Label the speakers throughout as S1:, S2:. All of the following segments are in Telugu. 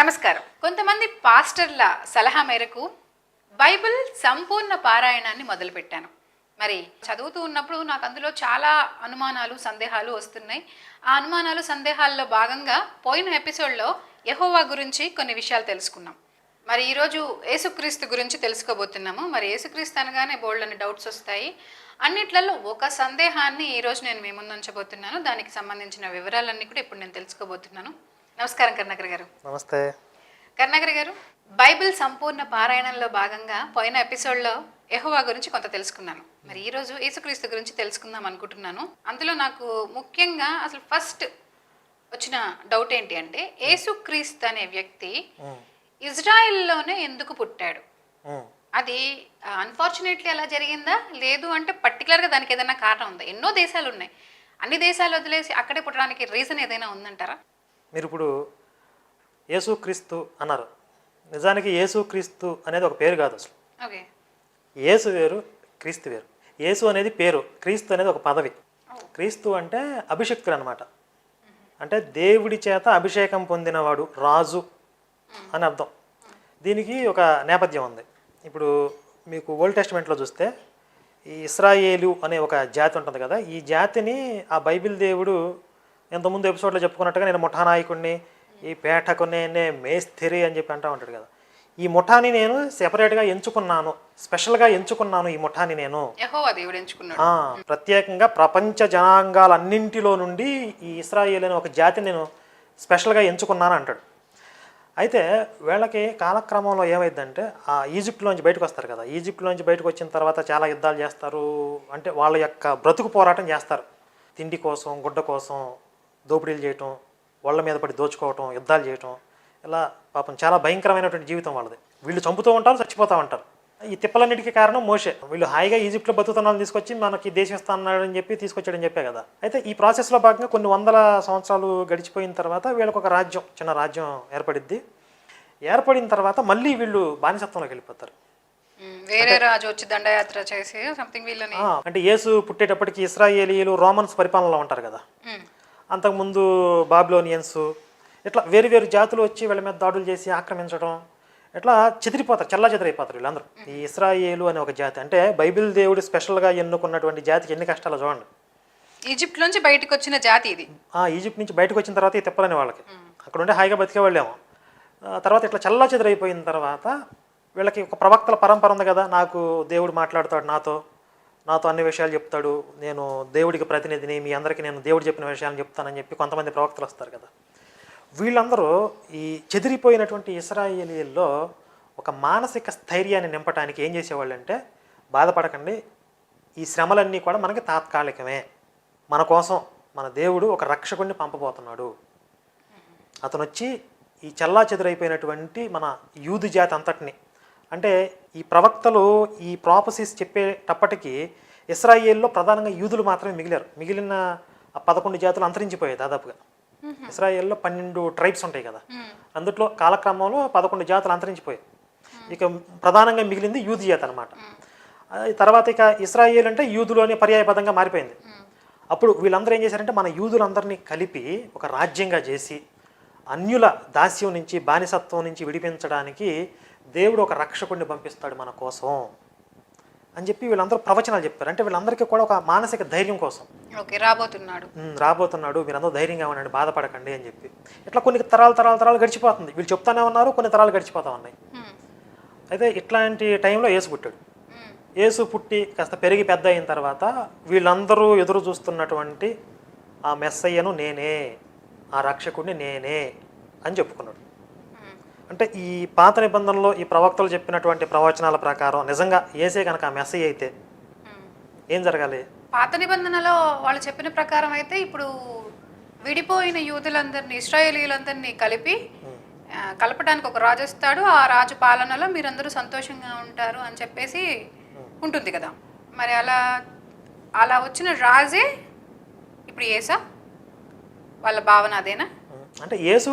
S1: నమస్కారం. కొంతమంది పాస్టర్ల సలహా మేరకు బైబిల్ సంపూర్ణ పారాయణాన్ని మొదలుపెట్టాను. మరి చదువుతూ ఉన్నప్పుడు నాకు అందులో చాలా అనుమానాలు సందేహాలు వస్తున్నాయి. ఆ అనుమానాలు సందేహాల్లో భాగంగా పోయిన ఎపిసోడ్లో యహోవా గురించి కొన్ని విషయాలు తెలుసుకున్నాం. మరి ఈరోజు యేసుక్రీస్తు గురించి తెలుసుకోబోతున్నాము. మరి యేసుక్రీస్తు అనగానే బోల్డ్ డౌట్స్ వస్తాయి. అన్నిట్లలో ఒక సందేహాన్ని ఈరోజు నేను మీ ముందు ఉంచబోతున్నాను. దానికి సంబంధించిన వివరాలన్నీ కూడా ఇప్పుడు నేను తెలుసుకోబోతున్నాను. నమస్కారం కర్ణాకర్ గారు.
S2: నమస్తే.
S1: కర్ణాకర్ గారు బైబిల్ సంపూర్ణ పారాయణంలో భాగంగా పోయిన ఎపిసోడ్లో యెహోవా గురించి కొంత తెలుసుకున్నాను. మరి ఈరోజు యేసుక్రీస్తు గురించి తెలుసుకుందాం అనుకుంటున్నాను. అందులో నాకు ముఖ్యంగా అసలు ఫస్ట్ వచ్చిన డౌట్ ఏంటి అంటే యేసుక్రీస్తు అనే వ్యక్తి ఇజ్రాయెల్లోనే ఎందుకు పుట్టాడు. అది అన్ఫార్చునేట్లీ అలా జరిగిందా? లేదు అంటే పర్టికులర్గా దానికి ఏదైనా కారణం ఉందా? ఎన్నో దేశాలు ఉన్నాయి. అన్ని దేశాలు వదిలేసి అక్కడే పుట్టడానికి రీజన్ ఏదైనా ఉందంటారా?
S2: మీరు ఇప్పుడు యేసుక్రీస్తు అన్నారు. నిజానికి యేసుక్రీస్తు అనేది ఒక పేరు కాదు అసలు. యేసు వేరు క్రీస్తు వేరు. యేసు అనేది పేరు క్రీస్తు అనేది ఒక పదవి. క్రీస్తు అంటే అభిషక్తుడు అనమాట అంటే దేవుడి చేత అభిషేకం పొందినవాడు రాజు అని అర్థం. దీనికి ఒక నేపథ్యం ఉంది. ఇప్పుడు మీకు ఓల్డ్ టెస్ట్మెంట్లో చూస్తే ఈ ఇస్రాయేలు అనే ఒక జాతి ఉంటుంది కదా ఈ జాతిని ఆ బైబిల్ దేవుడు ఇంతకుముందు ఎపిసోడ్లో చెప్పుకున్నట్టుగా నేను ముఠానాయకుడిని ఈ పేటకు నేనే మేస్తిరి అని చెప్పి అంటా ఉంటాడు కదా. ఈ ముఠాని నేను సెపరేట్గా ఎంచుకున్నాను స్పెషల్గా ఎంచుకున్నాను ఈ ముఠాని నేను. ప్రత్యేకంగా ప్రపంచ జనాంగాలన్నింటిలో నుండి ఈ ఇస్రాయేల్ అనే ఒక జాతిని నేను స్పెషల్గా ఎంచుకున్నాను అంటాడు. అయితే వీళ్ళకి కాలక్రమంలో ఏమైందంటే ఆ ఈజిప్ట్లోంచి బయటకు వస్తారు కదా. ఈజిప్ట్లోంచి బయటకు వచ్చిన తర్వాత చాలా యుద్ధాలు చేస్తారు. అంటే వాళ్ళ యొక్క బ్రతుకు పోరాటం చేస్తారు. తిండి కోసం గుడ్డ కోసం దోపిడీలు చేయటం వాళ్ళ మీద పడి దోచుకోవటం యుద్ధాలు చేయటం ఇలా పాపం చాలా భయంకరమైనటువంటి జీవితం వాళ్ళది. వీళ్ళు చంపుతూ ఉంటారు చచ్చిపోతూ ఉంటారు. ఈ తిప్పలన్నిటికీ కారణం మోషే. వీళ్ళు హాయిగా ఈజిప్ట్లో బతుకుతున్న వాళ్ళని తీసుకొచ్చి మనకి దేశం ఇస్తానని చెప్పి తీసుకొచ్చాడని చెప్పే కదా. అయితే ఈ ప్రాసెస్లో భాగంగా కొన్ని వందల సంవత్సరాలు గడిచిపోయిన తర్వాత వీళ్ళకి ఒక రాజ్యం చిన్న రాజ్యం ఏర్పడిద్ది. ఏర్పడిన తర్వాత మళ్ళీ వీళ్ళు బానిసత్వంలోకి వెళ్ళిపోతారు.
S1: వేరే రాజు వచ్చి దండయాత్ర చేసి సంథింగ్ వీళ్ళని
S2: అంటే యేసు పుట్టేటప్పటికి ఇస్రాయేలీలు రోమన్స్ పరిపాలనలో ఉంటారు కదా. అంతకుముందు బాబిలోనియన్స్ ఇట్లా వేరు వేరు జాతులు వచ్చి వీళ్ళ మీద దాడులు చేసి ఆక్రమించడం ఇట్లా చెదిరిపోతారు చల్లా చెదిరైపోతారు వీళ్ళందరూ. ఈ ఇస్రాయేలు అనే ఒక జాతి. అంటే బైబిల్ దేవుడు స్పెషల్గా ఎన్నుకున్నటువంటి జాతికి ఎన్ని కష్టాలు చూడండి.
S1: ఈజిప్ట్ నుంచి బయటకు వచ్చిన జాతి ఇది.
S2: ఆ ఈజిప్ట్ నుంచి బయటకు వచ్చిన తర్వాత తిప్పలని వాళ్ళకి. అక్కడ ఉండే హాయిగా బతికే వాళ్ళేమో. తర్వాత ఇట్లా చల్లా చెదిరైపోయిన తర్వాత వీళ్ళకి ఒక ప్రవక్తల పరంపర ఉంది కదా నాకు దేవుడు మాట్లాడతాడు నాతో. నాతో అన్ని విషయాలు చెప్తాడు. నేను దేవుడికి ప్రతినిధిని మీ అందరికీ నేను దేవుడు చెప్పిన విషయాలు చెప్తానని చెప్పి కొంతమంది ప్రవక్తలు వస్తారు కదా. వీళ్ళందరూ ఈ చెదిరిపోయినటువంటి ఇస్రాయేలీల్లో ఒక మానసిక స్థైర్యాన్ని నింపడానికి ఏం చేసేవాళ్ళంటే బాధపడకండి ఈ శ్రమలన్నీ కూడా మనకి తాత్కాలికమే. మన కోసం మన దేవుడు ఒక రక్షకుడిని పంపబోతున్నాడు. అతను వచ్చి ఈ చల్లా చెదురైపోయినటువంటి మన యూదు జాతి అంతటిని అంటే ఈ ప్రవక్తలు ఈ ప్రాపసీస్ చెప్పేటప్పటికీ ఇస్రాయేల్లో ప్రధానంగా యూదులు మాత్రమే మిగిలారు. మిగిలిన పదకొండు జాతులు అంతరించిపోయాయి దాదాపుగా. ఇస్రాయేల్లో పన్నెండు ట్రైబ్స్ ఉంటాయి కదా. అందుట్లో కాలక్రమంలో పదకొండు జాతులు అంతరించిపోయాయి. ఇక ప్రధానంగా మిగిలింది యూదు జాతి అనమాట తర్వాత ఇక ఇస్రాయేల్ అంటే యూదులు అనే పర్యాయ పదంగా మారిపోయింది. అప్పుడు వీళ్ళందరూ ఏం చేశారంటే మన యూదులందరినీ కలిపి ఒక రాజ్యంగా చేసి అన్యుల దాస్యం నుంచి బానిసత్వం నుంచి విడిపించడానికి దేవుడు ఒక రక్షకుడిని పంపిస్తాడు మన కోసం అని చెప్పి వీళ్ళందరూ ప్రవచనాలు చెప్పారు. అంటే వీళ్ళందరికీ కూడా ఒక మానసిక ధైర్యం కోసం.
S1: ఓకే రాబోతున్నాడు.
S2: "ఉమ్, రాబోతున్నాడు మీరందరూ ధైర్యంగా ఉండండి బాధపడకండి అని చెప్పి. ఇట్లా కొన్ని తరాలు తరాలు తరాలు గడిచిపోతుంది. వీళ్ళు చెప్తానే ఉన్నారు కొన్ని తరాలు గడిచిపోతా ఉన్నాయి. అయితే ఇట్లాంటి టైంలో యేసు పుట్టాడు. యేసు పుట్టి కాస్త పెరిగి పెద్ద అయిన తర్వాత వీళ్ళందరూ ఎదురు చూస్తున్నటువంటి ఆ మెస్సయ్యను నేనే. ఆ రక్షకుడిని నేనే అని చెప్పుకున్నాడు. అంటే ఈ పాత నిబంధనలో ఈ ప్రవక్తలు చెప్పినటువంటి ప్రవచనాల ప్రకారం నిజంగా ఏసే కనుక ఆ మెస్సయ్య అయితే. ఏం జరగాలి?
S1: పాత నిబంధనలో వాళ్ళు చెప్పిన ప్రకారం అయితే ఇప్పుడు విడిపోయిన యూదులందరినీ ఇస్రాయేలీలందరినీ కలిపి కలపడానికి ఒక రాజు వస్తాడు. ఆ రాజు పాలనలో మీరందరూ సంతోషంగా ఉంటారు అని చెప్పేసి ఉంటుంది కదా. మరి అలా అలా వచ్చిన రాజే ఇప్పుడు ఏసా? వాళ్ళ భావన అదేనా?
S2: అంటే యేసు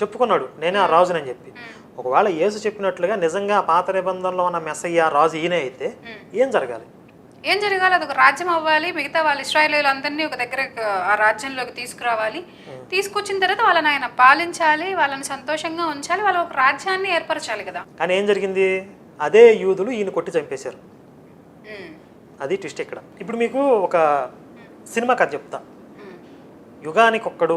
S2: చెప్పుకున్నాడు నేనే ఆ రాజునని చెప్పి. ఒకవేళ యేసు చెప్పినట్లుగా నిజంగా పాత నిబంధనలో ఉన్న మెస్సయ్య రాజు ఈయనే అయితే. ఏం జరగాలి?
S1: ఏం జరగాలి? అదొక రాజ్యం అవ్వాలి మిగతా వాళ్ళ ఇస్రాయేలీలు అందరినీ ఒక దగ్గర ఆ రాజ్యంలోకి తీసుకురావాలి. తీసుకొచ్చిన తర్వాత వాళ్ళని ఆయన పాలించాలి వాళ్ళని సంతోషంగా ఉంచాలి వాళ్ళ ఒక రాజ్యాన్ని ఏర్పరచాలి కదా.
S2: కానీ ఏం జరిగింది? అదే యూదులు ఈయన కొట్టి చంపేశారు. అది ట్విస్ట్ ఇక్కడ. ఇప్పుడు మీకు ఒక సినిమా కథ చెప్తా.
S1: ఉమ్.
S2: యుగానికి ఒక్కడు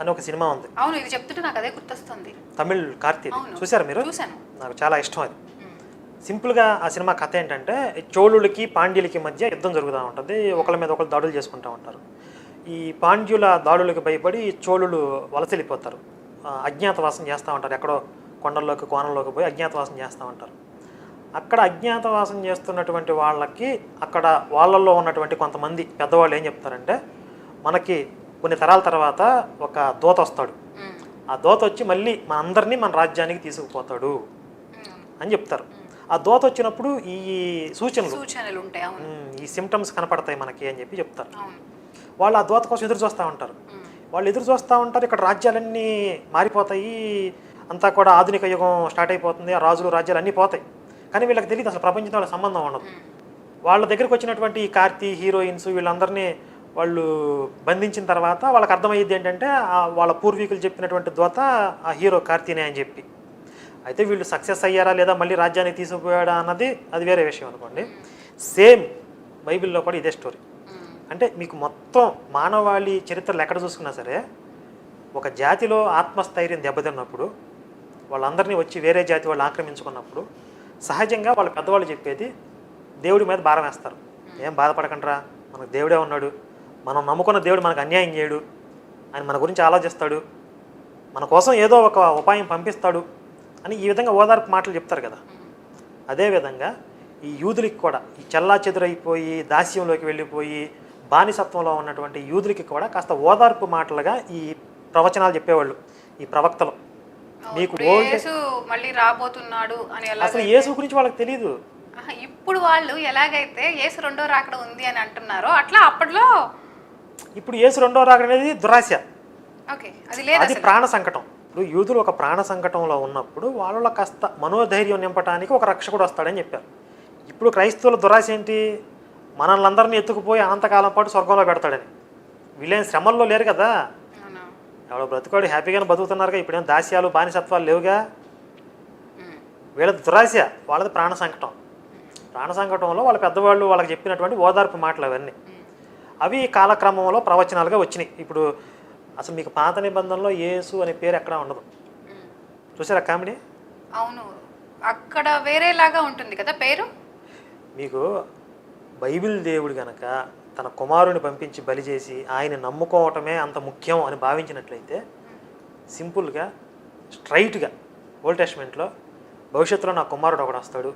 S2: అని ఒక సినిమా ఉంది.
S1: అవును ఇది చెప్తుంటే నాకు అదే గుర్తొస్తుంది.
S2: తమిళ్ కార్తీక్. చూసారా మీరు?
S1: చూశాను.
S2: నాకు చాలా ఇష్టం అది. సింపుల్గా ఆ సినిమా కథ ఏంటంటే చోళులకి పాండ్యులకి మధ్య యుద్ధం జరుగుతూ ఉంటుంది. ఒకళ్ళ మీద ఒకళ్ళు దాడులు చేసుకుంటూ ఉంటారు. ఈ పాండ్యుల దాడులకు భయపడి చోళులు వలస వెళ్ళిపోతారు ఆ, అజ్ఞాతవాసం చేస్తూ ఉంటారు. ఎక్కడో కొండల్లోకి కోణంలోకి పోయి అజ్ఞాతవాసం చేస్తూ ఉంటారు. అక్కడ అజ్ఞాతవాసం చేస్తున్నటువంటి వాళ్ళకి అక్కడ వాళ్ళల్లో ఉన్నటువంటి కొంతమంది పెద్దవాళ్ళు ఏం చెప్తారంటే మనకి కొన్ని తరాల తర్వాత ఒక దూత వస్తాడు. ఆ దూత వచ్చి మళ్ళీ మన అందరినీ మన రాజ్యానికి తీసుకుపోతాడు. అని చెప్తారు. ఆ దోత వచ్చినప్పుడు ఈ సూచనలు. ఈ సిమ్టమ్స్ కనపడతాయి మనకి అని చెప్పి చెప్తారు. వాళ్ళు ఆ దోత కోసం ఎదురు చూస్తూ ఉంటారు వాళ్ళు ఎదురు చూస్తూ ఉంటారు ఇక్కడ రాజ్యాలన్నీ మారిపోతాయి అంతా కూడా ఆధునిక యుగం స్టార్ట్ అయిపోతుంది ఆ రాజులు రాజ్యాలు అన్నీ పోతాయి. కానీ వీళ్ళకి తెలియదు అసలు ప్రపంచంతో వాళ్ళ సంబంధం ఉండదు. వాళ్ళ దగ్గరికి వచ్చినటువంటి కార్తీ హీరోయిన్స్ వీళ్ళందరినీ వాళ్ళు బంధించిన తర్వాత వాళ్ళకి అర్థమయ్యేది ఏంటంటే వాళ్ళ పూర్వీకులు చెప్పినటువంటి దోత ఆ హీరో కార్తీనే అని చెప్పి. అయితే వీళ్ళు సక్సెస్ అయ్యారా లేదా మళ్ళీ రాజ్యానికి తీసుకుపోయాడా అన్నది అది వేరే విషయం అనుకోండి. సేమ్ బైబిల్లో కూడా ఇదే స్టోరీ. అంటే మీకు మొత్తం మానవాళి చరిత్రలు ఎక్కడ చూసుకున్నా సరే ఒక జాతిలో ఆత్మస్థైర్యం దెబ్బతిన్నప్పుడు వాళ్ళందరినీ వచ్చి వేరే జాతి వాళ్ళు ఆక్రమించుకున్నప్పుడు సహజంగా వాళ్ళ పెద్దవాళ్ళు చెప్పేది దేవుడి మీద భారం వేస్తారు. ఏం బాధపడకండిరా మనకు దేవుడే ఉన్నాడు మనం నమ్ముకున్న దేవుడు మనకు అన్యాయం చేయడు. ఆయన మన గురించి ఆలోచిస్తాడు. మన కోసం ఏదో ఒక ఉపాయం పంపిస్తాడు అని ఈ విధంగా ఓదార్పు మాటలు చెప్తారు కదా. అదేవిధంగా ఈ యూదులకి కూడా ఈ చల్లా చెదురైపోయి దాస్యంలోకి వెళ్ళిపోయి బానిసత్వంలో ఉన్నటువంటి యూదులకి కూడా కాస్త ఓదార్పు మాటలుగా ఈ ప్రవచనాలు చెప్పేవాళ్ళు ఈ ప్రవక్తలు. మీకు
S1: మళ్ళీ రాబోతున్నాడు అని
S2: అసలు యేసు గురించి వాళ్ళకి తెలియదు
S1: ఇప్పుడు వాళ్ళు ఎలాగైతే యేసు రెండో రాకడ ఉంది అని అంటున్నారో అట్లా అప్పట్లో
S2: ఇప్పుడు యేసు రెండో రాకడ అనేది దురాశ.
S1: అది
S2: ప్రాణ సంకటం. ఇప్పుడు యూదులు ఒక ప్రాణ సంకటంలో ఉన్నప్పుడు వాళ్ళలో కాస్త మనోధైర్యం నింపడానికి ఒక రక్షకుడు వస్తాడని చెప్పారు. ఇప్పుడు క్రైస్తవుల దురాశ ఏంటి? మనల్ని అందరినీ ఎత్తుకుపోయి అనంతకాలం పాటు స్వర్గంలో పెడతాడని. వీళ్ళేం శ్రమల్లో లేరు కదా. ఎవడో బ్రతుకోడు హ్యాపీగానే బతుకుతున్నారుగా ఇప్పుడేం దాస్యాలు బానిసత్వాలు లేవుగా? వీళ్ళది దురాశ వాళ్ళది ప్రాణ సంకటం. ప్రాణ సంకటంలో వాళ్ళ పెద్దవాళ్ళు వాళ్ళకి చెప్పినటువంటి ఓదార్పు మాటలు అవన్నీ. అవి కాలక్రమంలో ప్రవచనాలుగా వచ్చినాయి. ఇప్పుడు అసలు మీకు పాత నిబంధనలో యేసు అనే పేరు ఎక్కడా ఉండదు. చూసారా కామెడీ
S1: అవును. అక్కడ వేరేలాగా ఉంటుంది కదా పేరు?
S2: మీకు బైబిల్ దేవుడు గనక తన కుమారుని పంపించి బలి చేసి ఆయన నమ్ముకోవటమే అంత ముఖ్యం అని భావించినట్లయితే సింపుల్గా స్ట్రైట్గా ఓల్డ్ టెస్ట్మెంట్లో భవిష్యత్తులో నా కుమారుడు ఒకడు వస్తాడు.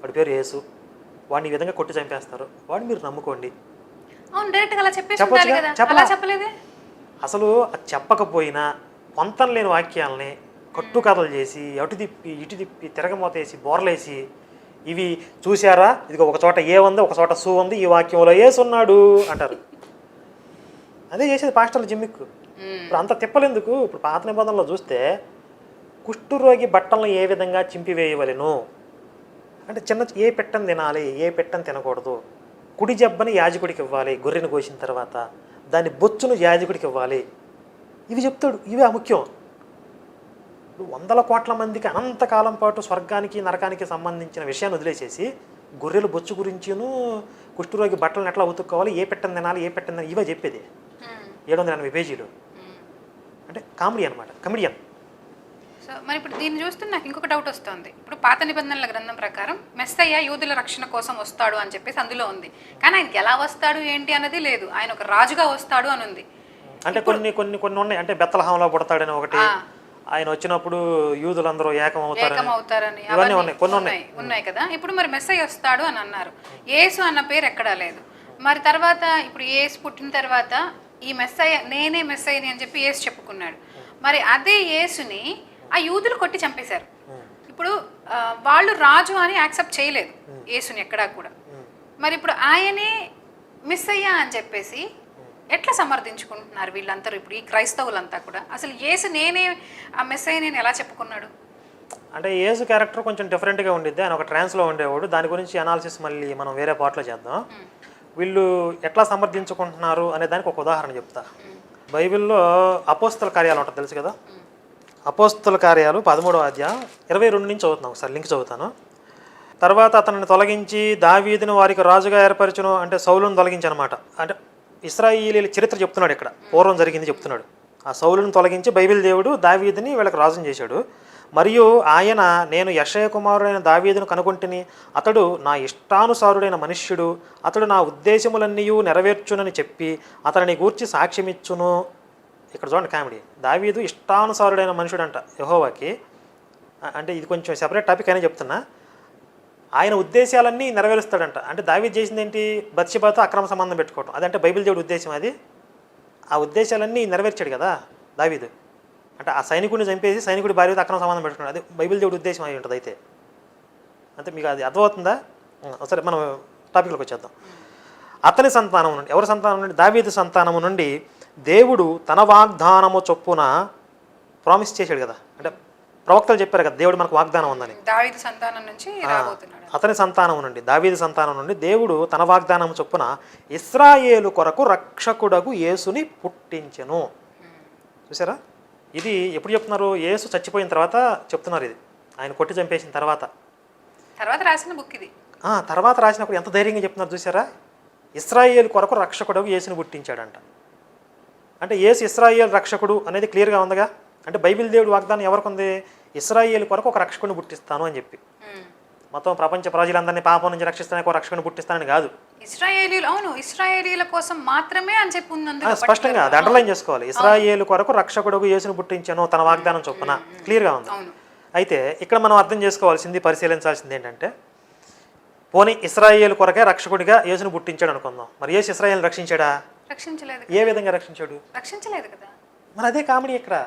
S2: వాడి పేరు యేసు. వాడిని ఈ విధంగా కొట్టి చంపేస్తారు. వాడిని మీరు నమ్ముకోండి.
S1: అవును డైరెక్ట్గా అలా చెప్పేసి
S2: చెప్పొచ్చుగా?
S1: ఉండాలి కదా.
S2: చెప్పలా?
S1: అలా చెప్పలేదే?
S2: అసలు అది చెప్పకపోయినా పొంతం లేని వాక్యాలని కట్టుకథలు చేసి అటు తిప్పి ఇటు తిప్పి తిరగమోతేసి బోర్లేసి ఇవి చూసారా ఇది ఒక చోట ఏ ఉంది ఒక చోట సు ఉంది ఈ వాక్యంలో ఏసున్నాడు అంటారు. అదే చేసేది పాస్టర్ల జిమ్మిక్కు.
S1: ఉమ్,
S2: ఇప్పుడు అంత తిప్పలేందుకు? ఇప్పుడు పాత నిబంధనలో చూస్తే కుష్ఠురోగి బట్టలను ఏ విధంగా చింపివేయవలెను? అంటే చిన్న ఏ పెట్టని తినాలి ఏ పెట్టని తినకూడదు? కుడి జబ్బని యాజకుడికి ఇవ్వాలి గొర్రెను కోసిన తర్వాత దాని బొచ్చును యాజకుడికి ఇవ్వాలి. ఇవి చెప్తాడు ఇవి ముఖ్యం వందల కోట్ల మందికి అనంతకాలం పాటు స్వర్గానికి నరకానికి సంబంధించిన విషయాన్ని వదిలేసేసి గొర్రెల బొచ్చు గురించిను కుష్ఠరోగి బట్టలను ఎట్లా ఉతుక్కోవాలి ఏ పెట్టని తినాలి ఏ పెట్టని తినాలి ఇవే చెప్పేది. ఏడు వందల ఎనభై పేజీలు. అంటే కామెడీ అనమాట కమెడియన్.
S1: సో మరి ఇప్పుడు దీన్ని చూస్తే నాకు ఇంకొక డౌట్ వస్తుంది. ఇప్పుడు పాత నిబంధనల గ్రంథం ప్రకారం మెస్సయ్య యూదుల రక్షణ కోసం వస్తాడు అని చెప్పేసి అందులో ఉంది. కానీ ఆయనకి ఎలా వస్తాడు ఏంటి అన్నది లేదు. ఆయన ఒక రాజుగా వస్తాడు అని ఉంది.
S2: అంటే కొన్ని కొన్ని కొన్ని ఉన్నాయి. అంటే బెత్తలహాంలో పుడతాడని ఒకటి. ఆయన వచ్చినప్పుడు యూదులందరూ ఏకం అవుతారని ఇవన్నీ ఉన్నాయి. కొన్ని ఉన్నాయి.
S1: ఉన్నాయి కదా. ఇప్పుడు మరి మెస్సయ్య వస్తాడు అని అన్నారు. యేసు అన్న పేరు ఎక్కడా లేదు. మరి తర్వాత ఇప్పుడు యేసు పుట్టిన తర్వాత ఈ మెస్సయ్య నేనే మెస్సయ్యని అని చెప్పి యేసు చెప్పుకున్నాడు. మరి అదే యేసుని ఆ యూదులు కొట్టి చంపేశారు. ఇప్పుడు వాళ్ళు రాజు అని యాక్సెప్ట్ చేయలేదు యేసుని ఎక్కడా కూడా. మరి ఇప్పుడు ఆయనే మిస్ అయ్యా అని చెప్పేసి ఎట్లా సమర్థించుకుంటున్నారు వీళ్ళందరూ ఇప్పుడు ఈ క్రైస్తవులంతా కూడా? అసలు యేసు నేనే ఆ మెస్ నేను ఎలా చెప్పుకున్నాడు?
S2: అంటే యేసు క్యారెక్టర్ కొంచెం డిఫరెంట్గా ఉండిద్ది. ఆయన ఒక ట్రాన్స్లో ఉండేవాడు. దాని గురించి అనాలిసిస్ మళ్ళీ మనం వేరే పార్ట్లో చేద్దాం. వీళ్ళు ఎట్లా సమర్థించుకుంటున్నారు అనే దానికి ఒక ఉదాహరణ చెప్తా. బైబిల్లో అపోస్తల కార్యాలు ఉంటుంది తెలుసు కదా? అపోస్తుల కార్యాలు పదమూడవ అధ్యాయం ఇరవై రెండు నుంచి చదువుతున్నాం ఒకసారి లింక్ చదువుతాను. తర్వాత అతనిని తొలగించి దావీదును వారికి రాజుగా ఏర్పరచును అంటే సౌలును తొలగించి అనమాట అంటే ఇస్రాయిలీల చరిత్ర చెప్తున్నాడు ఇక్కడ పూర్వం జరిగింది చెప్తున్నాడు. ఆ సౌలును తొలగించి బైబిల్ దేవుడు దావీదిని వీళ్ళకి రాజుని చేశాడు. మరియు ఆయన నేను యశయ కుమారుడైన దావీదును కనుగొంటిని అతడు నా ఇష్టానుసారుడైన మనుష్యుడు అతడు నా ఉద్దేశములన్నీ నెరవేర్చునని చెప్పి అతనిని గూర్చి సాక్ష్యమిచ్చును. ఇక్కడ చూడండి కామెడీ. దావీదు ఇష్టానుసారుడైన మనుషుడు అంట యహోవాకి అంటే ఇది కొంచెం సెపరేట్ టాపిక్ అయినా చెప్తున్నా. ఆయన ఉద్దేశాలన్నీ నెరవేరుస్తాడంట. అంటే దావీదు చేసింది ఏంటి బత్సిబాతో అక్రమ సంబంధం పెట్టుకోవడం అదంటే బైబిల్ దేవుడి ఉద్దేశం అది. ఆ ఉద్దేశాలన్నీ నెరవేర్చాడు కదా దావీదు. అంటే ఆ సైనికుడిని చంపేసి సైనికుడి భార్యతో అక్రమ సంబంధం పెట్టుకున్నాడు. అది బైబిల్ దేవుడి ఉద్దేశం అయి ఉంటుంది అయితే. అంటే మీకు అది అర్థమవుతుందా? సరే మనం టాపిక్లోకి వచ్చేద్దాం. అతని సంతానం నుండి ఎవరి సంతానం నుండి? దావీదు సంతానము నుండి దేవుడు తన వాగ్దానము చొప్పున ప్రామిస్ చేశాడు కదా. అంటే ప్రవక్తలు చెప్పారు కదా దేవుడు మనకు వాగ్దానం ఉందని.
S1: దావీదు సంతానం నుంచి
S2: అతని సంతానం నుండి దావీదు సంతానం నుండి దేవుడు తన వాగ్దానం చొప్పున ఇస్రాయేలు కొరకు రక్షకుడగు యేసుని పుట్టించెను. చూసారా ఇది ఎప్పుడు చెప్తున్నారు? యేసు చచ్చిపోయిన తర్వాత చెప్తున్నారు ఇది. ఆయన కొట్టి చంపేసిన తర్వాత.
S1: తర్వాత రాసిన బుక్ ఇది.
S2: తర్వాత రాసినప్పుడు ఎంత ధైర్యంగా చెప్తున్నారు చూసారా ఇస్రాయేల్ కొరకు రక్షకుడు యేసుని పుట్టించాడంట. అంటే యేసు ఇస్రాయేల్ రక్షకుడు అనేది క్లియర్గా ఉందిగా? అంటే బైబిల్ దేవుడు వాగ్దానం ఎవరికి ఉంది ఇస్రాయేల్ కొరకు ఒక రక్షకుడిని పుట్టిస్తాను అని చెప్పి. మొత్తం ప్రపంచ ప్రజలందరినీ పాపం నుంచి రక్షిస్తానికి ఒక రక్షకుని పుట్టిస్తానని కాదు.
S1: ఇస్రాయేలీలు అవును ఇస్రాయేలీల కోసం మాత్రమే అని చెప్పి ఉంది
S2: స్పష్టంగా అది అండర్లైన్ చేసుకోవాలి. ఇస్రాయేల్ కొరకు రక్షకుడు యేసుని పుట్టించాను తన వాగ్దానం చొప్పున. క్లియర్గా ఉంది. అయితే ఇక్కడ మనం అర్థం చేసుకోవాల్సింది పరిశీలించాల్సింది ఏంటంటే పోనీ ఇస్రాయేల్ కొరకే రక్షకుడిగా యేసుని పుట్టించాడు అనుకుందాం. మరి యేసు ఇస్రాయేల్ రక్షించాడా?
S1: రక్షించలేదు
S2: ఏ విధంగా రక్షించాడు?
S1: రక్షించలేదు కదా.
S2: మరి అదే కామెడీ ఇక్కడ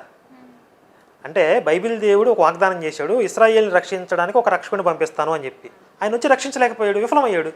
S2: అంటే బైబిల్ దేవుడు ఒక వాగ్దానం చేశాడు ఇస్రాయేల్ని రక్షించడానికి ఒక రక్షకుడిని పంపిస్తాను అని చెప్పి. ఆయన వచ్చి రక్షించలేకపోయాడు విఫలమయ్యాడు.